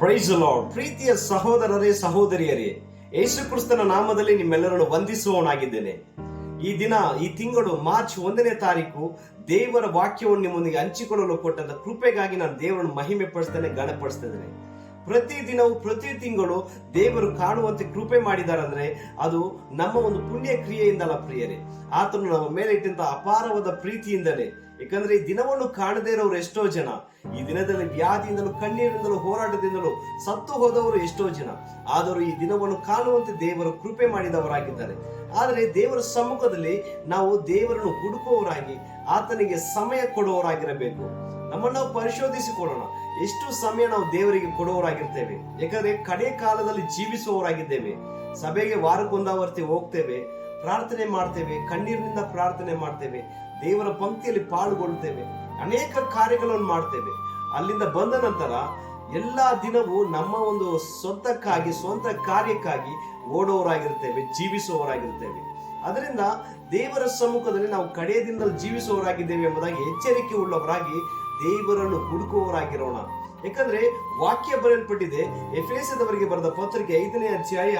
Price lord ಪ್ರೀತಿಯ ಸಹೋದರರೇ, ಸಹೋದರಿಯರೇ ಯೇಸು ಕ್ರಿಸ್ತನ ನಾಮದಲ್ಲಿ ನಿಮ್ಮೆಲ್ಲರನ್ನು ವಂದಿಸುವವನಾಗಿದ್ದೇನೆ. ಈ ದಿನ, ಈ ತಿಂಗಳು ಮಾರ್ಚ್ ಒಂದನೇ ತಾರೀಕು ದೇವರ ವಾಕ್ಯವನ್ನು ನಿಮ್ಮೊಂದಿಗೆ ಹಂಚಿಕೊಳ್ಳಲು ಕೊಟ್ಟಂತ ಕೃಪೆಗಾಗಿ ನಾನು ದೇವರನ್ನು ಮಹಿಮೆ ಪಡಿಸ್ತೇನೆ ಗಣಪಡಿಸ್ತೇನೆ. ಪ್ರತಿ ದಿನವೂ, ಪ್ರತಿ ತಿಂಗಳು ದೇವರು ಕಾಣುವಂತೆ ಕೃಪೆ ಮಾಡಿದಾರಂದ್ರೆ ಅದು ನಮ್ಮ ಒಂದು ಪುಣ್ಯ ಕ್ರಿಯೆಯಿಂದಲ್ಲ ಪ್ರಿಯರೇ. ಆತನು ನಮ್ಮ ಮೇಲೆ ಇಟ್ಟಂತ ಅಪಾರವಾದ ಪ್ರೀತಿಯಿಂದಲೇ ಯಾಕಂದ್ರೆ ಈ ದಿನವನ್ನು ಕಾಣದೇ ಇರೋರು ಎಷ್ಟೋ ಜನ. ಈ ದಿನದಲ್ಲಿ ವ್ಯಾಧಿಯಿಂದಲೂ ಕಣ್ಣೀರಿಂದಲೂ ಹೋರಾಟದಿಂದಲೂ ಸತ್ತು ಹೋದವರು ಎಷ್ಟೋ ಜನ. ಆದರೂ ಈ ದಿನವನ್ನು ಕಾಣುವಂತೆ ದೇವರು ಕೃಪೆ ಮಾಡಿದವರಾಗಿದ್ದಾರೆ. ಆದರೆ ದೇವರ ಸಮ್ಮುಖದಲ್ಲಿ ನಾವು ದೇವರನ್ನು ಹುಡುಕುವವರಾಗಿ, ಆತನಿಗೆ ಸಮಯ ಕೊಡುವವರಾಗಿರಬೇಕು. ನಮ್ಮನ್ನು ನಾವು ಪರಿಶೋಧಿಸಿಕೊಳ್ಳೋಣ. ಎಷ್ಟು ಸಮಯ ನಾವು ದೇವರಿಗೆ ಕೊಡುವವರಾಗಿರ್ತೇವೆ. ಯಾಕಂದ್ರೆ ಕಡೆ ಕಾಲದಲ್ಲಿ ಜೀವಿಸುವವರಾಗಿದ್ದೇವೆ. ಸಭೆಗೆ ವಾರಕ್ಕೊಂದಾವರ್ತಿ ಹೋಗ್ತೇವೆ, ಪ್ರಾರ್ಥನೆ ಮಾಡ್ತೇವೆ, ಕಣ್ಣೀರಿನಿಂದ ಪ್ರಾರ್ಥನೆ ಮಾಡ್ತೇವೆ. ದೇವರ ಪಂಕ್ತಿಯಲ್ಲಿ ಪಾಲ್ಗೊಳ್ತೇವೆ. ಅನೇಕ ಕಾರ್ಯಗಳನ್ನು ಮಾಡ್ತೇವೆ. ಅಲ್ಲಿಂದ ಬಂದ ನಂತರ ಎಲ್ಲಾ ದಿನವೂ ನಮ್ಮ ಒಂದು ಸ್ವಂತಕ್ಕಾಗಿ, ಸ್ವಂತ ಕಾರ್ಯಕ್ಕಾಗಿ ಓಡೋರಾಗಿರ್ತೇವೆ, ಜೀವಿಸುವವರಾಗಿರ್ತೇವೆ. ಅದರಿಂದ ದೇವರ ಸಮ್ಮುಖದಲ್ಲಿ ನಾವು ಕಡೆಯದಿಂದ ಜೀವಿಸುವವರಾಗಿದ್ದೇವೆ ಎಂಬುದಾಗಿ ಎಚ್ಚರಿಕೆ ಉಳ್ಳವರಾಗಿ ದೇವರನ್ನು ಹುಡುಕುವವರಾಗಿರೋಣ. ಯಾಕಂದ್ರೆ ವಾಕ್ಯ ಬರೆಯಲ್ಪಟ್ಟಿದೆ, ಎಫೆಸದವರಿಗೆ ಬರೆದ ಪತ್ರಿಕೆ ಐದನೇ ಅಧ್ಯಾಯ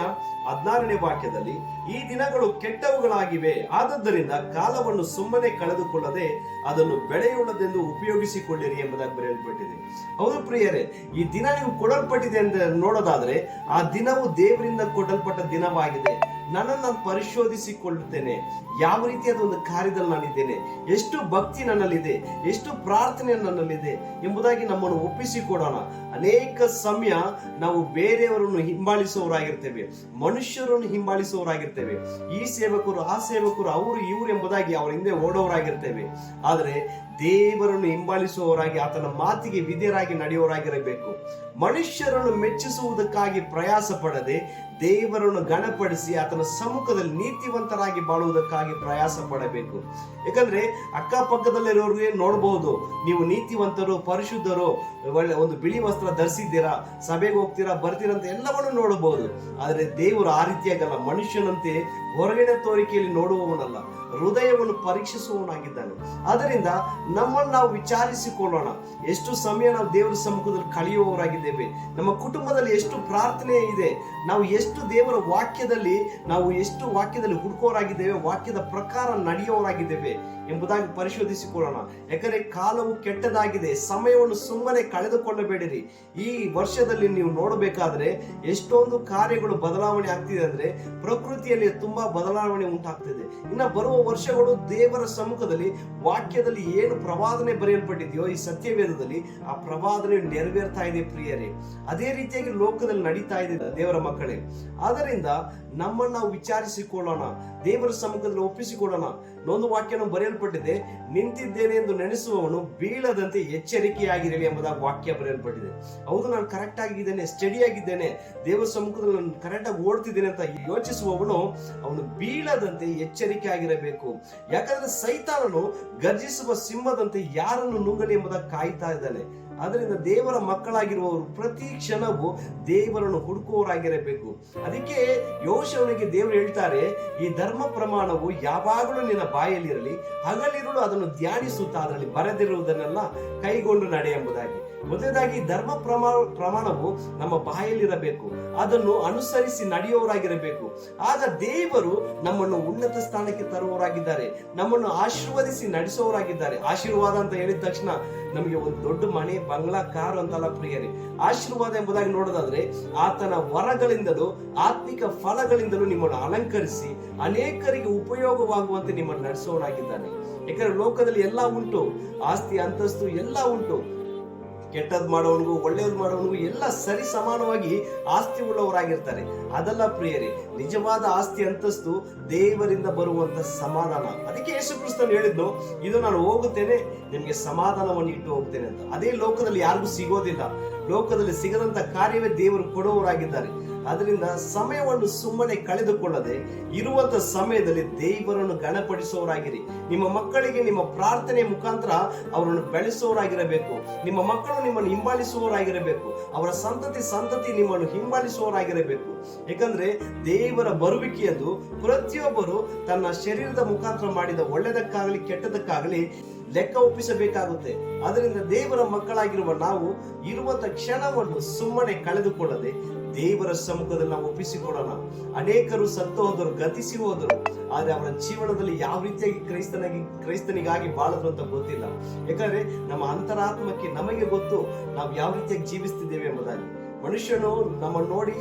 ಹದಿನಾರನೇ ವಾಕ್ಯದಲ್ಲಿ, ಈ ದಿನಗಳು ಕೆಟ್ಟವುಗಳಾಗಿವೆ, ಆದದ್ದರಿಂದ ಕಾಲವನ್ನು ಸುಮ್ಮನೆ ಕಳೆದುಕೊಳ್ಳದೆ ಅದನ್ನು ಬೆಳೆಯುಳ್ಳದೆಂದು ಉಪಯೋಗಿಸಿಕೊಳ್ಳಿರಿ ಎಂಬುದಾಗಿ ಬರೆಯಲ್ಪಟ್ಟಿದೆ. ಹೌದು ಪ್ರಿಯರೇ, ಈ ದಿನ ನೀವು ಕೊಡಲ್ಪಟ್ಟಿದೆ ಅಂತ ನೋಡೋದಾದ್ರೆ, ಆ ದಿನವು ದೇವರಿಂದ ಕೊಡಲ್ಪಟ್ಟ ದಿನವಾಗಿದೆ. ನನ್ನನ್ನು ನಾನು ಪರಿಶೋಧಿಸಿಕೊಳ್ಳುತ್ತೇನೆ. ಯಾವ ರೀತಿಯಾದ ಒಂದು ಕಾರ್ಯದಲ್ಲಿ ನಾನಿದ್ದೇನೆ? ಎಷ್ಟು ಭಕ್ತಿ ನನ್ನಲ್ಲಿದೆ? ಎಷ್ಟು ಪ್ರಾರ್ಥನೆ ನನ್ನಲ್ಲಿದೆ ಎಂಬುದಾಗಿ ನಮ್ಮನ್ನು ಒಪ್ಪಿಸಿಕೊಡೋಣ. ಅನೇಕ ಸಮಯ ನಾವು ಬೇರೆಯವರನ್ನು ಹಿಂಬಾಲಿಸುವವರಾಗಿರ್ತೇವೆ. ಮನುಷ್ಯರನ್ನು ಹಿಂಬಾಲಿಸುವವರಾಗಿರ್ತೇವೆ. ಈ ಸೇವಕರು, ಆ ಸೇವಕರು, ಅವರು, ಇವರು ಎಂಬುದಾಗಿ ಅವರ ಹಿಂದೆ ಓಡೋರಾಗಿರ್ತೇವೆ ಆದರೆ ದೇವರನ್ನು ಹಿಂಬಾಲಿಸುವವರಾಗಿ ಆತನ ಮಾತಿಗೆ ವಿಧೇಯರಾಗಿ ನಡೆಯುವವರಾಗಿರಬೇಕು. ಮನುಷ್ಯರನ್ನು ಮೆಚ್ಚಿಸುವುದಕ್ಕಾಗಿ ಪ್ರಯಾಸ ಪಡದೆ ದೇವರನ್ನು ಗಣಪಡಿಸಿ ಆತನ ಸಮ್ಮುಖದಲ್ಲಿ ನೀತಿವಂತರಾಗಿ ಬಾಳುವುದಕ್ಕಾಗಿ ಪ್ರಯಾಸ ಪಡಬೇಕು ಯಾಕಂದ್ರೆ ಅಕ್ಕಪಕ್ಕದಲ್ಲಿರೋರಿಗೆ ನೋಡಬಹುದು ನೀವು ನೀತಿವಂತರು, ಪರಿಶುದ್ಧರು, ಒಳ್ಳೆ ಒಂದು ಬಿಳಿ ವಸ್ತ್ರ ಧರಿಸಿದ್ದೀರಾ, ಸಭೆಗೆ ಹೋಗ್ತೀರಾ, ಬರ್ತೀರಾ ಅಂತ ಎಲ್ಲವನ್ನು ನೋಡಬಹುದು ಆದರೆ ದೇವರು ಆ ರೀತಿಯಾಗಲ್ಲ ಮನುಷ್ಯನಂತೆ ಹೊರಗಿನ ತೋರಿಕೆಯಲ್ಲಿ ನೋಡುವವನಲ್ಲ, ಹೃದಯವನ್ನು ಪರೀಕ್ಷಿಸುವವನಾಗಿದ್ದಾನೆ. ಆದ್ದರಿಂದ ನಮ್ಮನ್ನು ನಾವು ವಿಚಾರಿಸಿಕೊಳ್ಳೋಣ. ಎಷ್ಟು ಸಮಯ ನಾವು ದೇವರ ಸಮ್ಮುಖದಲ್ಲಿ ಕಳೆಯುವವರಾಗಿದ್ದೇವೆ, ನಮ್ಮ ಕುಟುಂಬದಲ್ಲಿ ಎಷ್ಟು ಪ್ರಾರ್ಥನೆ ಇದೆ, ನಾವು ಎಷ್ಟು ದೇವರ ವಾಕ್ಯದಲ್ಲಿ, ನಾವು ಎಷ್ಟು ವಾಕ್ಯದಲ್ಲಿ ಹುಡುಕೋರಾಗಿದ್ದೇವೆ ವಾಕ್ಯದ ಪ್ರಕಾರ ನಡೆಯುವವರಾಗಿದ್ದೇವೆ ಎಂಬುದಾಗಿ ಪರಿಶೋಧಿಸಿಕೊಳ್ಳೋಣ. ಯಾಕಂದ್ರೆ ಕಾಲವು ಕೆಟ್ಟದಾಗಿದೆ, ಸಮಯವನ್ನು ಸುಮ್ಮನೆ ಕಳೆದುಕೊಳ್ಳಬೇಡಿರಿ. ಈ ವರ್ಷದಲ್ಲಿ ನೀವು ನೋಡಬೇಕಾದ್ರೆ, ಎಷ್ಟೊಂದು ಕಾರ್ಯಗಳು ಬದಲಾವಣೆ ಆಗ್ತಿದೆ ಅಂದ್ರೆ ಪ್ರಕೃತಿಯಲ್ಲಿ ತುಂಬಾ ಬದಲಾವಣೆ ಉಂಟಾಗ್ತಿದೆ. ಇನ್ನ ಬರುವ ವರ್ಷಗಳು ದೇವರ ಸಮ್ಮುಖದಲ್ಲಿ ವಾಕ್ಯದಲ್ಲಿ ಏನು ಪ್ರವಾದನೆ ಬರೆಯಲ್ಪಟ್ಟಿದೆಯೋ ಈ ಸತ್ಯವೇದದಲ್ಲಿ ಆ ಪ್ರವಾದನೆ ನೆರವೇರ್ತಾ ಇದೆ ಪ್ರಿಯರೇ. ಅದೇ ರೀತಿಯಾಗಿ ಲೋಕದಲ್ಲಿ ನಡೀತಾ ಇದೆ ದೇವರ ಮಕ್ಕಳೇ. ಆದ್ದರಿಂದ ನಮ್ಮನ್ನು ನಾವು ವಿಚಾರಿಸಿಕೊಳ್ಳೋಣ, ದೇವರ ಸಮ್ಮುಖದಲ್ಲಿ ಒಪ್ಪಿಸಿಕೊಳ್ಳೋಣ ಒಂದು ವಾಕ್ಯನು ಬರೆಯಲ್ಪಟ್ಟಿದೆ, ನಿಂತಿದ್ದೇನೆ ಎಂದು ನೆನೆಸುವವನು ಬೀಳದಂತೆ ಎಚ್ಚರಿಕೆಯಾಗಿರಲಿ ಎಂಬುದಾಗಿ ವಾಕ್ಯ ಬರೆಯಲ್ಪಟ್ಟಿದೆ. ಹೌದು, ನಾನು ಕರೆಕ್ಟ್ ಆಗಿದ್ದೇನೆ ಸ್ಟಡಿ ಆಗಿದ್ದೇನೆ, ದೇವರ ಸಮ್ಮುಖದಲ್ಲಿ ನಾನು ಕರೆಕ್ಟ್ ಆಗಿ ಓಡ್ತಿದ್ದೇನೆ ಅಂತ ಯೋಚಿಸುವವನು ಅವನು ಬೀಳದಂತೆ ಎಚ್ಚರಿಕೆ ಆಗಿರಬೇಕು ಯಾಕಂದ್ರೆ ಸೈತಾನನು ಗರ್ಜಿಸುವ ಸಿಂಹದಂತೆ ಯಾರನ್ನು ನುಂಗಲಿ ಎಂಬುದಾಗಿ ಕಾಯ್ತಾ ಇದ್ದಾನೆ. ಅದರಿಂದ ದೇವರ ಮಕ್ಕಳಾಗಿರುವವರು ಪ್ರತಿ ಕ್ಷಣವೂ ದೇವರನ್ನು ಹುಡುಕುವವರಾಗಿರಬೇಕು. ಅದಕ್ಕೆ ಯೋಶವನಿಗೆ ದೇವರು ಹೇಳ್ತಾರೆ, ಈ ಧರ್ಮ ಪ್ರಮಾಣವು ಯಾವಾಗಲೂ ನಿನ್ನ ಬಾಯಲ್ಲಿರಲಿ, ಹಗಲಿರುಳು ಅದನ್ನು ಧ್ಯಾನಿಸುತ್ತಾ ಅದರಲ್ಲಿ ಬರೆದಿರುವುದನ್ನೆಲ್ಲ ಕೈಗೊಂಡು ನಡೆ ಎಂಬುದಾಗಿ. ಮೊದಲನೇದಾಗಿ ಧರ್ಮ ಪ್ರಮಾಣ ಪ್ರಮಾಣವು ನಮ್ಮ ಬಾಯಲ್ಲಿರಬೇಕು, ಅದನ್ನು ಅನುಸರಿಸಿ ನಡೆಯುವವರಾಗಿರಬೇಕು. ಆಗ ದೇವರು ನಮ್ಮನ್ನು ಉನ್ನತ ಸ್ಥಾನಕ್ಕೆ ತರುವವರಾಗಿದ್ದಾರೆ, ನಮ್ಮನ್ನು ಆಶೀರ್ವದಿಸಿ ನಡೆಸುವವರಾಗಿದ್ದಾರೆ. ಆಶೀರ್ವಾದ ಅಂತ ಹೇಳಿದ ತಕ್ಷಣ ನಮಗೆ ಒಂದು ದೊಡ್ಡ ಮನೆ ಬಂಗ್ಲಾ ಕಾರು ಅಂತಲ್ಲ ಪ್ರಿಯರೇ. ಆಶೀರ್ವಾದ ಎಂಬುದಾಗಿ ನೋಡೋದಾದ್ರೆ ಆತನ ವರಗಳಿಂದಲೂ, ಆತ್ಮಿಕ ಫಲಗಳಿಂದಲೂ ನಿಮ್ಮನ್ನು ಅಲಂಕರಿಸಿ ಅನೇಕರಿಗೆ ಉಪಯೋಗವಾಗುವಂತೆ ನಿಮ್ಮನ್ನು ನಡೆಸೋನಾಗಿದ್ದಾನೆ ಯಾಕಂದ್ರೆ ಲೋಕದಲ್ಲಿ ಎಲ್ಲ ಉಂಟು, ಆಸ್ತಿ, ಅಂತಸ್ತು ಎಲ್ಲ ಉಂಟು. ಕೆಟ್ಟದ್ ಮಾಡೋವನಿಗೂ ಒಳ್ಳೆಯದು ಮಾಡೋವನಿಗೂ ಎಲ್ಲ ಸರಿ ಸಮಾನವಾಗಿ ಆಸ್ತಿ ಉಳ್ಳವರಾಗಿರ್ತಾರೆ. ಅದಲ್ಲ ಪ್ರಿಯರೇ, ನಿಜವಾದ ಆಸ್ತಿ ಅಂತಸ್ತು ದೇವರಿಂದ ಬರುವಂತ ಸಮಾಧಾನ. ಅದಕ್ಕೆ ಯೇಸು ಕ್ರಿಸ್ತನ್ ಹೇಳಿದ್ದು ಇದು ನಾನು ಹೋಗುತ್ತೇನೆ, ನಿಮಗೆ ಸಮಾಧಾನವನ್ನು ಇಟ್ಟು ಹೋಗ್ತೇನೆ ಅಂತ. ಅದೇ ಲೋಕದಲ್ಲಿ ಯಾರಿಗೂ ಸಿಗೋದಿಲ್ಲ. ಲೋಕದಲ್ಲಿ ಸಿಗದಂತ ಕಾರ್ಯವೇ ದೇವರು ಕೊಡುವವರಾಗಿದ್ದಾರೆ ಅದರಿಂದ ಸಮಯವನ್ನು ಸುಮ್ಮನೆ ಕಳೆದುಕೊಳ್ಳದೆ ಇರುವಂತ ಸಮಯದಲ್ಲಿ ದೇವರನ್ನು ಗಣಪಡಿಸುವವರಾಗಿರಿ ನಿಮ್ಮ ಮಕ್ಕಳಿಗೆ ನಿಮ್ಮ ಪ್ರಾರ್ಥನೆ ಮುಖಾಂತರ ಅವರನ್ನು ಬೆಳೆಸುವವರಾಗಿರಬೇಕು. ನಿಮ್ಮ ಮಕ್ಕಳು ನಿಮ್ಮನ್ನು ಹಿಂಬಾಲಿಸುವವರಾಗಿರಬೇಕು. ಅವರ ಸಂತತಿ ಸಂತತಿ ನಿಮ್ಮನ್ನು ಹಿಂಬಾಲಿಸುವವರಾಗಿರಬೇಕು. ಯಾಕಂದ್ರೆ ದೇವರ ಬರುವಿಕೆಯದು ಪ್ರತಿಯೊಬ್ಬರು ತನ್ನ ಶರೀರದ ಮುಖಾಂತರ ಮಾಡಿದ ಒಳ್ಳೆಯದಕ್ಕಾಗಲಿ ಕೆಟ್ಟದಕ್ಕಾಗಲಿ ಲೆಕ್ಕ ಒಪ್ಪಿಸಬೇಕಾಗುತ್ತೆ. ಅದರಿಂದ ದೇವರ ಮಕ್ಕಳಾಗಿರುವ ನಾವು ಇರುವಂತ ಕ್ಷಣವನ್ನು ಸುಮ್ಮನೆ ಕಳೆದುಕೊಳ್ಳದೆ ದೇವರ ಸಮ್ಮುಖದಲ್ಲಿ ನಾವು ಒಪ್ಪಿಸಿಕೊಡೋಣ ಅನೇಕರು ಸತ್ತು ಹೋದರು, ಗತಿಸಿ ಹೋದರು. ಆದ್ರೆ ಅವರ ಜೀವನದಲ್ಲಿ ಯಾವ ರೀತಿಯಾಗಿ ಕ್ರೈಸ್ತನಾಗಿ, ಕ್ರೈಸ್ತನಿಗಾಗಿ ಬಾಳದ್ರು ಅಂತ ಗೊತ್ತಿಲ್ಲ. ಯಾಕಂದ್ರೆ ನಮ್ಮ ಅಂತರಾತ್ಮಕ್ಕೆ ನಮಗೆ ಗೊತ್ತು ನಾವು ಯಾವ ರೀತಿಯಾಗಿ ಜೀವಿಸ್ತಿದ್ದೇವೆ ಎಂಬುದಾಗಿ. ಮನುಷ್ಯನು ನಮ್ಮನ್ನು ನೋಡಿ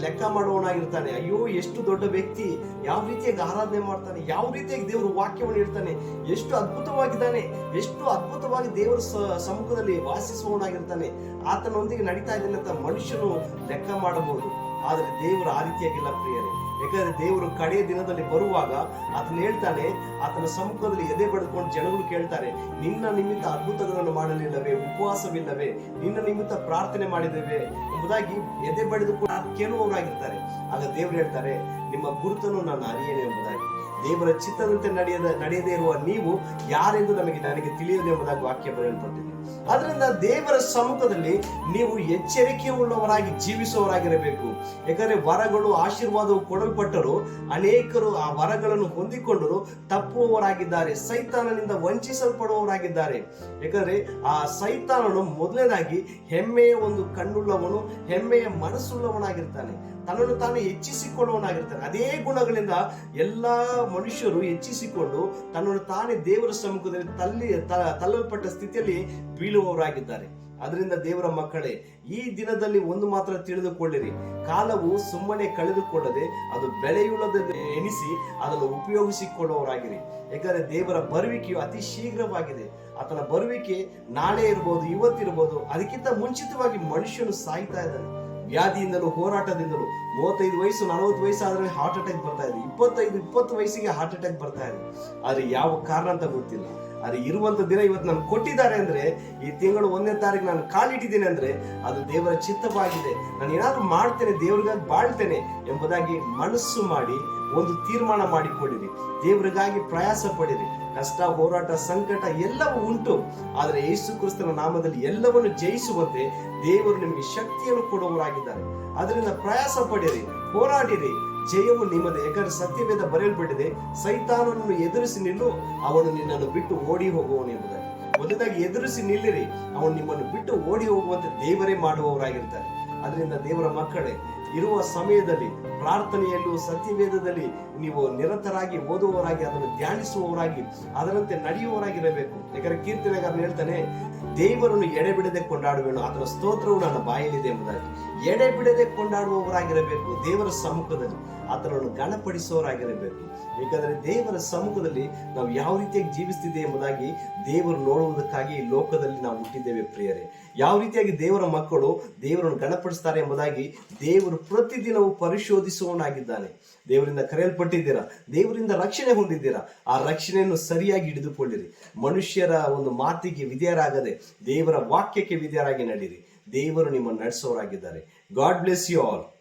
ಲೆಕ್ಕ ಮಾಡುವವನಾಗಿರ್ತಾನೆ ಅಯ್ಯೋ, ಎಷ್ಟು ದೊಡ್ಡ ವ್ಯಕ್ತಿ. ಯಾವ ರೀತಿಯಾಗಿ ಆರಾಧನೆ ಮಾಡ್ತಾನೆ. ಯಾವ ರೀತಿಯಾಗಿ ದೇವರು ವಾಕ್ಯವನ್ನು ಇರ್ತಾನೆ ಎಷ್ಟು ಅದ್ಭುತವಾಗಿದ್ದಾನೆ. ಎಷ್ಟು ಅದ್ಭುತವಾಗಿ ದೇವರ ಸಮ್ಮುಖದಲ್ಲಿ ವಾಸಿಸುವವನಾಗಿರ್ತಾನೆ. ಆತನೊಂದಿಗೆ ನಡೀತಾ ಇದ್ದಾನೆ ಅಂತ ಮನುಷ್ಯನು ಲೆಕ್ಕ ಮಾಡಬಹುದು. ಆದ್ರೆ ದೇವರು ಆ ರೀತಿಯಾಗಿಲ್ಲ ಪ್ರಿಯರೇ. ಯಾಕಂದ್ರೆ ದೇವರು ಕಡೆಯ ದಿನದಲ್ಲಿ ಬರುವಾಗ ಆತನ ಹೇಳ್ತಾನೆ, ಆತನ ಸಮ್ಮುಖದಲ್ಲಿ ಎದೆ ಬಡ್ಕೊಂಡು ಜನಗಳು ಕೇಳ್ತಾರೆ, ನಿನ್ನ ನಿಮಿತ್ತ ಅದ್ಭುತಗಳನ್ನು ಮಾಡಲಿಲ್ಲವೇ, ಉಪವಾಸವಿಲ್ಲವೇ, ನಿನ್ನ ನಿಮಿತ್ತ ಪ್ರಾರ್ಥನೆ ಮಾಡಿದ್ದೇವೆ ಎಂಬುದಾಗಿ ಎದೆ ಬಡಿದು ಕೂಡ ಕೇಳುವವರಾಗಿರ್ತಾರೆ. ಆಗ ದೇವರು ಹೇಳ್ತಾರೆ, ನಿಮ್ಮ ಗುರುತನ್ನು ನಾನು ಅರಿಯೇನೆ ಎಂಬುದಾಗಿ. ದೇವರ ಚಿತ್ತದಂತೆ ನಡೆಯದ, ನಡೆಯದೇ ಇರುವ ನೀವು ಯಾರೆಂದು ನಮಗೆ ನನಗೆ ತಿಳಿಯದು ಎಂಬುದಾಗಿ ವಾಕ್ಯ ಬರೆಯಲ್ಪಟ್ಟಿದೆ. ಅದರಿಂದ ದೇವರ ಸಮ್ಮುಖದಲ್ಲಿ ನೀವು ಎಚ್ಚರಿಕೆ ಉಳ್ಳವರಾಗಿ ಜೀವಿಸುವವರಾಗಿರಬೇಕು. ಯಾಕಂದ್ರೆ ವರಗಳು, ಆಶೀರ್ವಾದವು ಕೊಡಲ್ಪಟ್ಟರು, ಅನೇಕರು ಆ ವರಗಳನ್ನು ಹೊಂದಿಕೊಂಡರು ತಪ್ಪುವವರಾಗಿದ್ದಾರೆ. ಸೈತಾನನಿಂದ ವಂಚಿಸಲ್ಪಡುವವರಾಗಿದ್ದಾರೆ. ಯಾಕಂದ್ರೆ ಆ ಸೈತಾನನು ಮೊದಲನೇದಾಗಿ ಹೆಮ್ಮೆಯ ಒಂದು ಕಣ್ಣುಳ್ಳವನು, ಹೆಮ್ಮೆಯ ಮನಸ್ಸುಳ್ಳವನಾಗಿರ್ತಾನೆ. ತನ್ನನ್ನು ತಾನು ಹೆಚ್ಚಿಸಿಕೊಳ್ಳುವನಾಗಿರ್ತಾನೆ ಅದೇ ಗುಣಗಳಿಂದ ಎಲ್ಲಾ ಮನುಷ್ಯರು ಹೆಚ್ಚಿಸಿಕೊಂಡು ತನ್ನನ್ನು ತಾನೇ ದೇವರ ಸಮ್ಮುಖದಲ್ಲಿ ತಲ್ಲಿ ತಲ್ಲಲ್ಪಟ್ಟ ಸ್ಥಿತಿಯಲ್ಲಿ ಬೀಳುವವರಾಗಿದ್ದಾರೆ. ಅದರಿಂದ ದೇವರ ಮಕ್ಕಳೇ, ಈ ದಿನದಲ್ಲಿ ಒಂದು ಮಾತ್ರ ತಿಳಿದುಕೊಳ್ಳಿರಿ. ಕಾಲವು ಸುಮ್ಮನೆ ಕಳೆದುಕೊಳ್ಳದೆ, ಅದು ಬೆಳೆಯುಳ್ಳದ ಎನಿಸಿ ಅದನ್ನು ಉಪಯೋಗಿಸಿಕೊಳ್ಳುವವರಾಗಿರಿ. ಯಾಕಂದ್ರೆ ದೇವರ ಬರುವಿಕೆಯು ಅತಿ ಶೀಘ್ರವಾಗಿದೆ. ಆತನ ಬರುವಿಕೆ ನಾಳೆ ಇರ್ಬೋದು, ಇವತ್ತಿರ್ಬೋದು, ಅದಕ್ಕಿಂತ ಮುಂಚಿತವಾಗಿ ಮನುಷ್ಯನು ಸಾಯ್ತಾ ಇದ್ದಾನೆ. ವ್ಯಾಧಿಯಿಂದಲೂ ಹೋರಾಟದಿಂದಲೂ ಮೂವತ್ತೈದು ವಯಸ್ಸು, ನಲವತ್ತು ವಯಸ್ಸು ಆದ್ರೆ ಹಾರ್ಟ್ ಅಟ್ಯಾಕ್ ಬರ್ತಾ ಇದೆ. ಇಪ್ಪತ್ತೈದು, ಇಪ್ಪತ್ತು ವಯಸ್ಸಿಗೆ ಹಾರ್ಟ್ ಅಟ್ಯಾಕ್ ಬರ್ತಾ ಇದೆ. ಆದ್ರೆ ಯಾವ ಕಾರಣ ಅಂತ ಗೊತ್ತಿಲ್ಲ. ಆದ್ರೆ ಇರುವಂತ ದಿನ ಇವತ್ತು ನಾನು ಕೊಟ್ಟಿದ್ದಾರೆ ಅಂದ್ರೆ ಈ ತಿಂಗಳು ಒಂದನೇ ತಾರೀಕು ನಾನು ಕಾಲಿಟ್ಟಿದ್ದೇನೆ ಅಂದ್ರೆ ಅದು ದೇವರ ಚಿತ್ತವಾಗಿದೆ. ನಾನು ಏನಾದ್ರೂ ಮಾಡ್ತೇನೆ, ದೇವರಿಗಾಗಿ ಬಾಳ್ತೇನೆ ಎಂಬುದಾಗಿ ಮನಸ್ಸು ಮಾಡಿ ಒಂದು ತೀರ್ಮಾನ ಮಾಡಿಕೊಳ್ಳಿರಿ ದೇವರಿಗಾಗಿ ಪ್ರಯಾಸ ಪಡಿರಿ. ಕಷ್ಟ, ಹೋರಾಟ, ಸಂಕಟ ಎಲ್ಲವೂ ಉಂಟು. ಆದರೆ ಯೇಸು ಕ್ರಿಸ್ತನ ನಾಮದಲ್ಲಿ ಎಲ್ಲವನ್ನು ಜಯಿಸುವಂತೆ ದೇವರು ನಿಮಗೆ ಶಕ್ತಿಯನ್ನು ಕೊಡುವವರಾಗಿದ್ದಾರೆ. ಅದರಿಂದ ಪ್ರಯಾಸ ಪಡಿರಿ, ಹೋರಾಡಿರಿ. ಜಯವು ನಿಮ್ಮದು. ಯಾಕಂದ್ರೆ ಸತ್ಯವೇದ ಬರೆಯಲ್ಪಟ್ಟಿದೆ, ಸೈತಾನನನ್ನು ಎದುರಿಸಿ ನಿಲ್ಲು, ಅವನು ನಿನ್ನನ್ನು ಬಿಟ್ಟು ಓಡಿ ಹೋಗುವನು ಎಂಬುದಾಗಿ. ಮೊದಲಾಗಿ ಎದುರಿಸಿ ನಿಲ್ಲಿರಿ, ಅವನು ನಿಮ್ಮನ್ನು ಬಿಟ್ಟು ಓಡಿ ಹೋಗುವಂತೆ ದೇವರೇ ಮಾಡುವವರಾಗಿರ್ತಾರೆ. ಅದರಿಂದ ದೇವರ ಮಕ್ಕಳೇ ಇರುವ ಸಮಯದಲ್ಲಿ ಪ್ರಾರ್ಥನೆಯಲ್ಲೂ ಸತ್ಯವೇದದಲ್ಲಿ ನೀವು ನಿರತರಾಗಿ ಓದುವವರಾಗಿ ಅದನ್ನು ಧ್ಯಾನಿಸುವವರಾಗಿ ಅದರಂತೆ ನಡೆಯುವವರಾಗಿರಬೇಕು. ಯಾಕಂದ್ರೆ ಕೀರ್ತನೆಗಾರನು ಹೇಳ್ತಾನೆ, ದೇವರನ್ನು ಎಡೆಬಿಡದೆ ಕೊಂಡಾಡುವೆನು ಅದರ ಸ್ತೋತ್ರವು ನನ್ನ ಬಾಯಲ್ಲಿದೆ ಎಂಬುದಾಗಿ. ಎಡೆಬಿಡದೆ ಕೊಂಡಾಡುವವರಾಗಿರಬೇಕು, ದೇವರ ಸಮ್ಮುಖದಲ್ಲಿ ಆತನನ್ನು ಗಣಪಡಿಸುವವರಾಗಿರಬೇಕು. ಏಕೆಂದರೆ ದೇವರ ಸಮ್ಮುಖದಲ್ಲಿ ನಾವು ಯಾವ ರೀತಿಯಾಗಿ ಜೀವಿಸ್ತಿದೆ ಎಂಬುದಾಗಿ ದೇವರು ನೋಡುವುದಕ್ಕಾಗಿ ಈ ಲೋಕದಲ್ಲಿ ನಾವು ಹುಟ್ಟಿದ್ದೇವೆ ಪ್ರಿಯರೇ. ಯಾವ ರೀತಿಯಾಗಿ ದೇವರ ಮಕ್ಕಳು ದೇವರನ್ನು ಗಣಪಡಿಸ್ತಾರೆ ಎಂಬುದಾಗಿ ದೇವರು ಪ್ರತಿದಿನವೂ ಪರಿಶೋಧಿಸುವವನಾಗಿದ್ದಾನೆ. ದೇವರಿಂದ ಕರೆಯಲ್ಪಟ್ಟಿದ್ದೀರಾ? ದೇವರಿಂದ ರಕ್ಷಣೆ ಹೊಂದಿದ್ದೀರಾ? ಆ ರಕ್ಷಣೆಯನ್ನು ಸರಿಯಾಗಿ ಹಿಡಿದುಕೊಳ್ಳಿರಿ. ಮನುಷ್ಯರ ಒಂದು ಮಾತಿಗೆ ವಿಧೇಯರಾಗದೆ ದೇವರ ವಾಕ್ಯಕ್ಕೆ ವಿಧೇಯರಾಗಿ ನಡೀರಿ. ದೇವರು ನಿಮ್ಮನ್ನು ನಡೆಸೋರಾಗಿದ್ದಾರೆ. God bless you all.